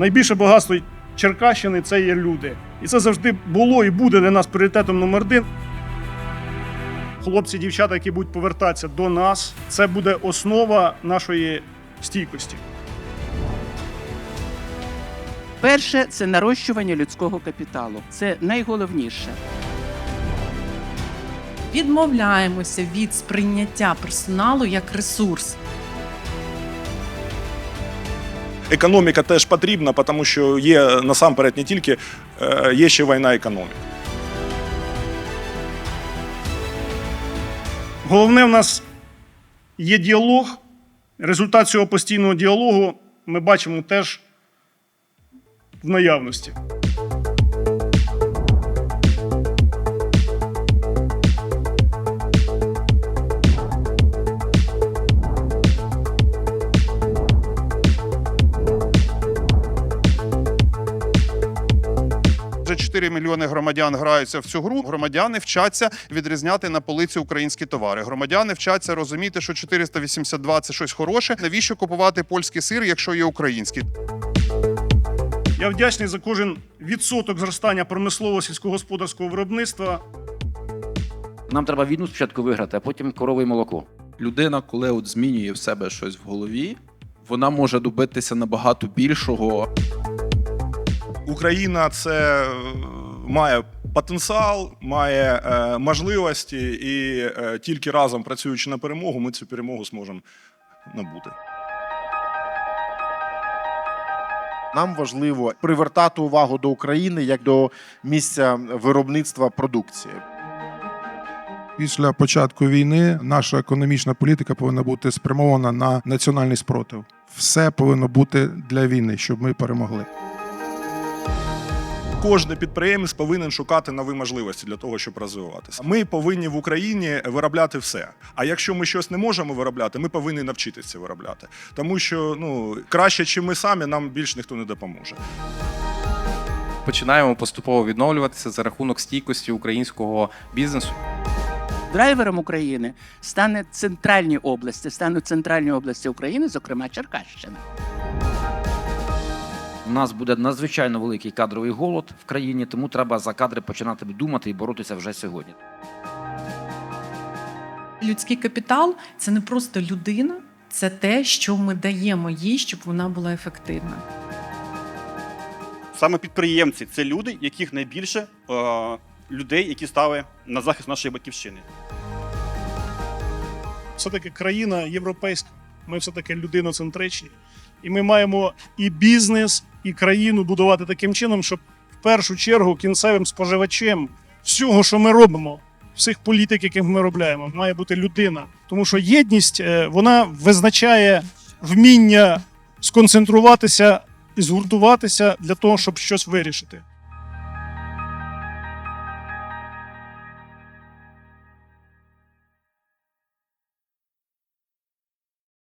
Найбільше багатство Черкащини це є люди. І це завжди було і буде для нас пріоритетом номер один. Хлопці, дівчата, які будуть повертатися до нас, це буде основа нашої стійкості. Перше це нарощування людського капіталу. Це найголовніше. Відмовляємося від сприйняття персоналу як ресурс. Економіка теж потрібна, тому що є насамперед не тільки е, є ще війна економіки. Головне в нас є діалог. Результат цього постійного діалогу ми бачимо теж в наявності. 4 мільйони громадян граються в цю гру. Громадяни вчаться відрізняти на полиці українські товари. Громадяни вчаться розуміти, що 482 – це щось хороше. Навіщо купувати польський сир, якщо є український? Я вдячний за кожен відсоток зростання промислового сільськогосподарського виробництва. Нам треба війну спочатку виграти, а потім корове і молоко. людина, коли от змінює в себе щось в голові, вона може добитися набагато більшого. Україна це е, має потенціал, має е, можливості, і е, тільки разом працюючи на перемогу, ми цю перемогу зможемо набути. Нам важливо привертати увагу до України як до місця виробництва продукції. Після початку війни наша економічна політика повинна бути спрямована на національний спротив. Все повинно бути для війни, щоб ми перемогли. Кожен підприємець повинен шукати нові можливості для того, щоб розвиватися. Ми повинні в Україні виробляти все. А якщо ми щось не можемо виробляти, ми повинні навчитися виробляти. Тому що ну краще, чим ми самі, нам більш ніхто не допоможе. починаємо поступово відновлюватися за рахунок стійкості українського бізнесу. Драйвером України стане центральні області, стануть центральні області України, зокрема Черкащина. У нас буде надзвичайно великий кадровий голод в країні, тому треба за кадри починати думати і боротися вже сьогодні. Людський капітал це не просто людина, це те, що ми даємо їй, щоб вона була ефективна. Саме підприємці це люди, яких найбільше е, людей, які стали на захист нашої батьківщини. Все-таки країна європейська. Ми все-таки людиноцентричні. І ми маємо і бізнес, і країну будувати таким чином, щоб в першу чергу кінцевим споживачем всього, що ми робимо, всіх політик, яких ми робляємо, має бути людина. Тому що єдність е, вона визначає вміння сконцентруватися і згуртуватися для того, щоб щось вирішити.